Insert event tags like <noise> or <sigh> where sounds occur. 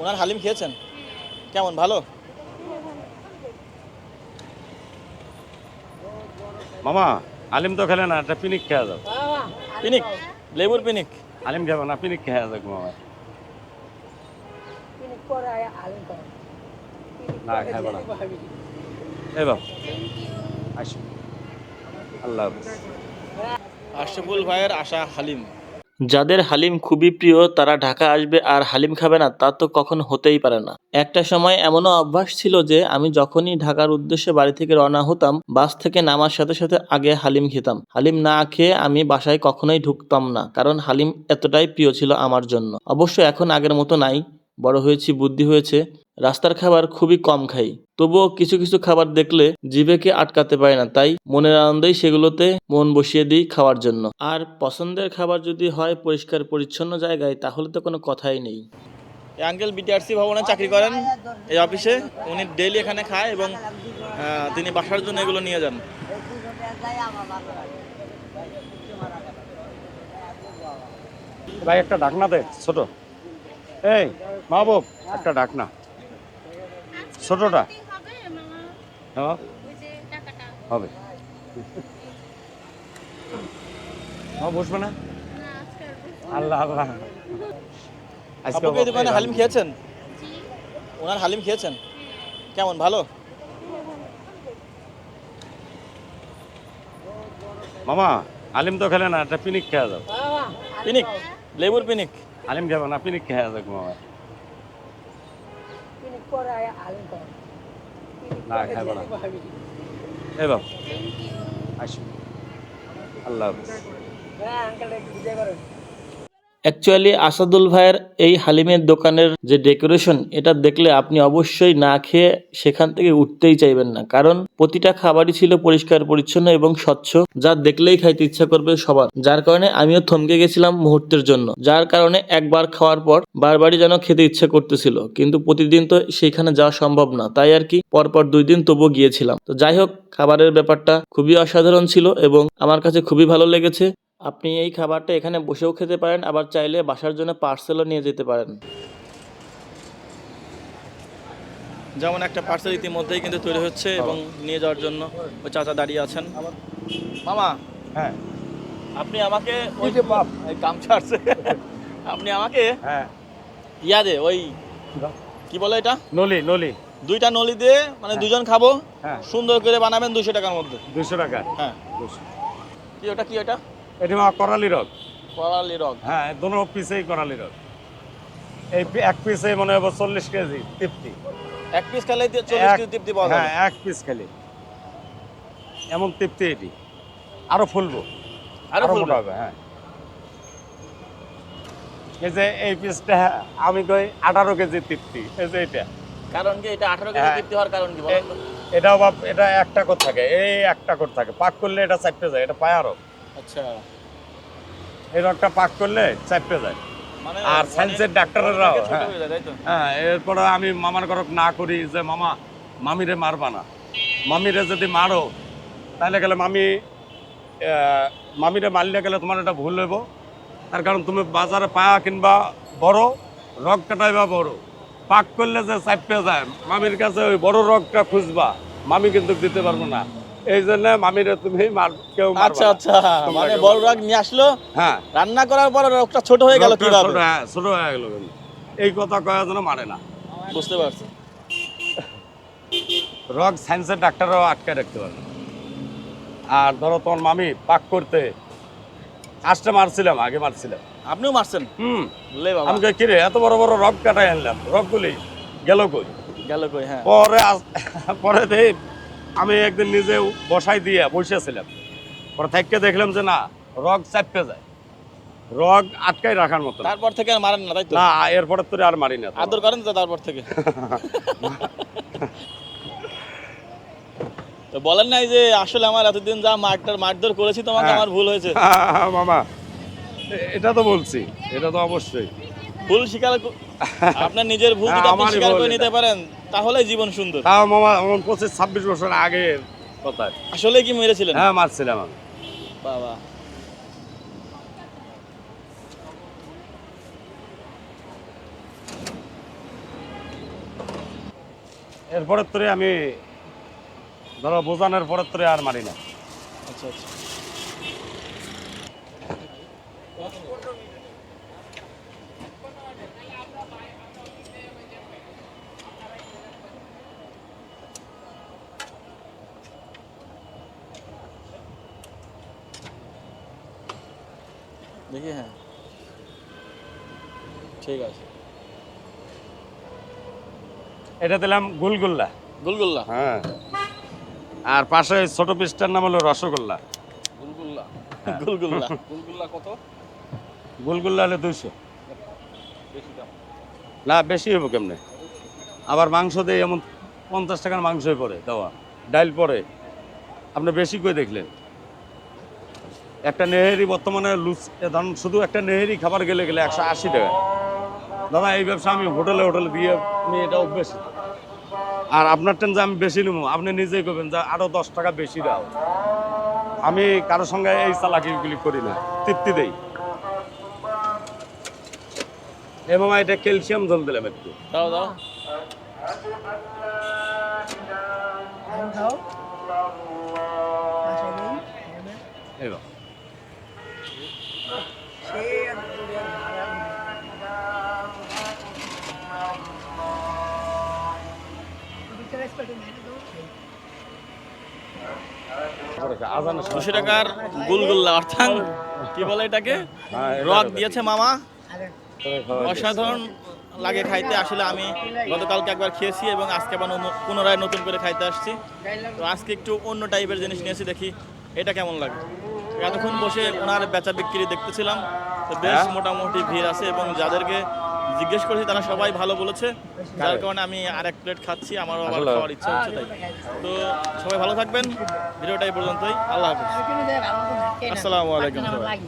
ওনার হালিম খেয়েছেন? কেমন ভালো? মামা আলিম তো খেলে না একটা পিনিক খেয়ে যাও। পিনিক? লেবুর পিনিক? আলিম খাবে না পিনিক খেয়ে যাও মামা। না খাবে না। এই বাবু। আসো। আল্লাহ হাফিজ। আশরাফুল ভাইয়ের আশা হালিম। যাদের হালিম খুবই প্রিয়, তারা ঢাকা আসবে আর হালিম খাবে না, তা তো কখন হতেই পারে না। একটা সময় এমনও অভ্যাস ছিল যে, আমি যখনই ঢাকার উদ্দেশ্যে বাড়ি থেকে রওনা হতাম, বাস থেকে নামার সাথে সাথে আগে হালিম খেতাম। হালিম না খেয়ে আমি বাসায় কখনোই ঢুকতাম না, কারণ হালিম এতটাই প্রিয় ছিল আমার জন্য। অবশ্য এখন আগের মতো নাই। বড় হয়েছি বুদ্ধি হয়েছে রাস্তার খাবার খুবই কম খাই। তবুও কিছু কিছু খাবার দেখলে জিভেকে আটকাতে পারি না তাই মনের আনন্দেই সেগুলোতে মন বসিয়ে দিই খাওয়ার জন্য। আর পছন্দের খাবার যদি হয় পরিষ্কার পরিচ্ছন্ন জায়গায় তাহলে তো কোনো কথাই নেই। আঙ্কেল বিটিআরসি ভবনে চাকরি করেন এই অফিসে। উনি ডেইলি এখানে খায় এবং তিনি বাসার জন্য এগুলো নিয়ে যান। ভাই একটা ঢাকনা দে ছোট। এই মাহবুব একটা ঢাকনা ছোটটা। হবে হ্যাঁ ওই যে টাকাটা হবে। মা বসবে না? না আল্লাহ আল্লাহ। আজকে দোকানে হালিম খেয়েছেন? জি। ওনার হালিম খেয়েছেন? কেমন ভালো? মামা আলিম তো খেলে না একটা পিনিক খেয়ে যাও পিনিক লেবুর পিনিক। আলিম খাবে না পিনিক খেয়ে যাও মামা। না খাবে না। এই বাবু আসুন। আল্লাহ হাফিজ। অ্যাকচুয়ালি আসাদুল ভাইয়ের এই হালিমের দোকানের যে ডেকোরেশন, এটা দেখলে আপনি অবশ্যই না খেয়ে সেখান থেকে উঠতেই চাইবেন না। কারণ প্রতিটা খাবারই ছিল পরিষ্কার, পরিচ্ছন্ন এবং স্বচ্ছ। যা দেখলেই খাইতে ইচ্ছা করবে সবার। যার কারণে আমিও থমকে গেছিলাম মুহূর্তের জন্য। যার কারণে একবার খাওয়ার পর বারবারই যেন খেতে ইচ্ছা করতেছিল। কিন্তু প্রতিদিন তো সেখানে যাওয়া সম্ভব না। তাই আর কি পরপর দুই দিন তবু গিয়েছিলাম। তো যাই হোক, খাবারের ব্যাপারটা খুবই অসাধারণ ছিল এবং আমার কাছে খুবই ভালো লেগেছে। আপনি এই খাবারটা এখানে বসেও খেতে পারেন আবার চাইলে বাসার জন্য পার্সেলও নিয়ে যেতে পারেন। যেমন একটা পার্সেল ইতিমধ্যেই কিন্তু তৈরি হচ্ছে এবং নিয়ে যাওয়ার জন্য ওই চাচা দাঁড়িয়ে আছেন। মামা হ্যাঁ। আপনি আমাকে ওই যে বাপ। কাম ছাড়ছে আপনি আমাকে হ্যাঁ। ইয়া দে ওই কি বলে এটা? নলি নলি। দুইটা নলি দিয়ে মানে দুজন খাব। হ্যাঁ। সুন্দর করে বানাবেন দুশো টাকার মধ্যে। দুশো টাকা। হ্যাঁ। কি ওটা কি ওটা? এটি মা করালি রক করালি রক হ্যাঁ দোনো পিসেই করালি রক এই এক পিসে মনে হবে চল্লিশ কেজি তৃপ্তি। এক পিস খেলে চল্লিশ কেজি তৃপ্তি পাওয়া হ্যাঁ এক পিস খেলে। এমন তৃপ্তি এটি। আরও ফুলবো। আরও ফুলবে? হবে হ্যাঁ। এই যে এই পিসটা আমি কই আঠারো কেজি তৃপ্তি। এই যে এটা কারণ কি এটা আঠারো কেজি হ্যাঁ। তৃপ্তি হওয়ার কারণ কি এটাও বাপ এটা একটা করে থাকে। এই একটা করে থাকে। পাক করলে এটা চাপতে যায়। এটা পায়া রক আচ্ছা। এই রকটা পাক করলে চাপতে যায়। মানে আর মানে সায়েন্সের ডাক্তাররাও হ্যাঁ। হয়ে এরপরে আমি মামার ঘরক না করি যে মামা মামিরে মারবা না। মামিরে যদি মারো তাহলে গেলে মামি মামিরে মারলে গেলে তোমার এটা ভুল হইব। তার কারণ তুমি বাজারে পায়া কিনবা বড় রগ কাটাইবা বড়। পাক করলে যে চাপতে যায় মামির কাছে ওই বড় রগটা খুঁজবা। মামি কিন্তু দিতে পারব না। এই জন্য মামিরে তুমি মার কেউ আচ্ছা আচ্ছা মানে বড় রাগ নিয়ে আসলো? হ্যাঁ। রান্না করার পর রোগটা ছোট হয়ে গেল কীভাবে? হ্যাঁ, ছোট হয়ে গেল এই কথা কয়ার জন্য মারে না। বুঝতে পারছি। রগ সায়েন্সের ডাক্তাররাও আটকে রাখতে পারবে আর ধরো তোমার মামি পাক করতে আজটা মারছিলাম আগে মারছিলাম। আপনিও মারছেন? হুম। লে বাবা। আমি কিরে এত বড় বড় রগ কাটাই আনলাম। রগগুলি গেল কই? গেল কই হ্যাঁ। পরে পরে দেই আমি একদিন নিজে বসাই দিয়ে বসেছিলাম পরে থাকতে দেখলাম যে না রগ চাপতে যায়। রগ আটকাই রাখার মতো। তারপর থেকে আর মারেন না তাই তো? না এরপরে তোরে আর মারি না আদর করেন তো তারপর থেকে। তো বলেন নাই যে আসলে আমার এতদিন যা মারটার মারধর করেছি তোমাকে হ্যাঁ। আমার ভুল হয়েছে। <laughs> মামা এটা তো বলছি এটা তো অবশ্যই। ভুল স্বীকার <laughs> আপনার নিজের ভুল যদি আপনি স্বীকার করে নিতে পারেন তাহলে জীবন সুন্দর। তাও মামা আমার পঁচিশ ছাব্বিশ বছর আগের কথা। আসলে কি মেরেছিলেন? হ্যাঁ মারছিলাম আমি। বাবা। এরপরের তরে আমি ধরো বোঝানোর পরের তোরে আর মারি না। আচ্ছা আচ্ছা। দেখি হ্যাঁ ঠিক আছে এটা দিলাম গুলগুল্লা। গুলগুল্লা? হ্যাঁ। আর পাশে ছোট পিসটার নাম হলো রসগোল্লা। গুলগুল্লা। গুলগুল্লা। <laughs> গুলগুল্লা কত? গুলগুল্লা হলে দুইশো। না বেশি হইব কেমনে? আবার মাংস দিয়ে এমন পঞ্চাশ টাকার মাংসই পড়ে দেওয়া। ডাইল পরে আপনি বেশি করে দেখলেন? একটা নেহেরি বর্তমানে লুচ ধরুন শুধু একটা নেহেরি খাবার গেলে গেলে একশো আশি টাকা। দাদা এই ব্যবসা আমি হোটেলে হোটেলে দিয়ে আমি এটা অভ্যেস। আর আপনার টেন যে আমি বেশি নেব আপনি নিজেই করবেন যে আরও দশ টাকা বেশি দাও। আমি কারোর সঙ্গে এই চালাকিগুলি করি না তৃপ্তি দেই। এবং এটা ক্যালসিয়াম জল দিলাম একটু। দাও দাও। এবার দুশো টাকার গুলগুল্লা অর্থাৎ কি বলে এটাকে? হ্যাঁ, রক দিয়েছে মামা। অসাধারণ লাগে খাইতে আসলে আমি গতকালকে একবার খেয়েছি এবং আজকে আবার পুনরায় নতুন করে খাইতে আসছি। তো আজকে একটু অন্য টাইপের জিনিস নিয়েছি দেখি এটা কেমন লাগে। এতক্ষণ বসে ওনার বেচা বিক্রি দেখতেছিলাম। তো বেশ হ্যাঁ। মোটামুটি ভিড় আছে এবং যাদেরকে জিজ্ঞেস করেছি তারা সবাই ভালো বলেছে। যার কারণে? আমি আর এক প্লেট খাচ্ছি আমারও আবার খাওয়ার ইচ্ছা হচ্ছে তাই। তো সবাই ভালো থাকবেন ভিডিওটা এই পর্যন্তই। আল্লাহ হাফিজ। আসসালামু আলাইকুম সবাই।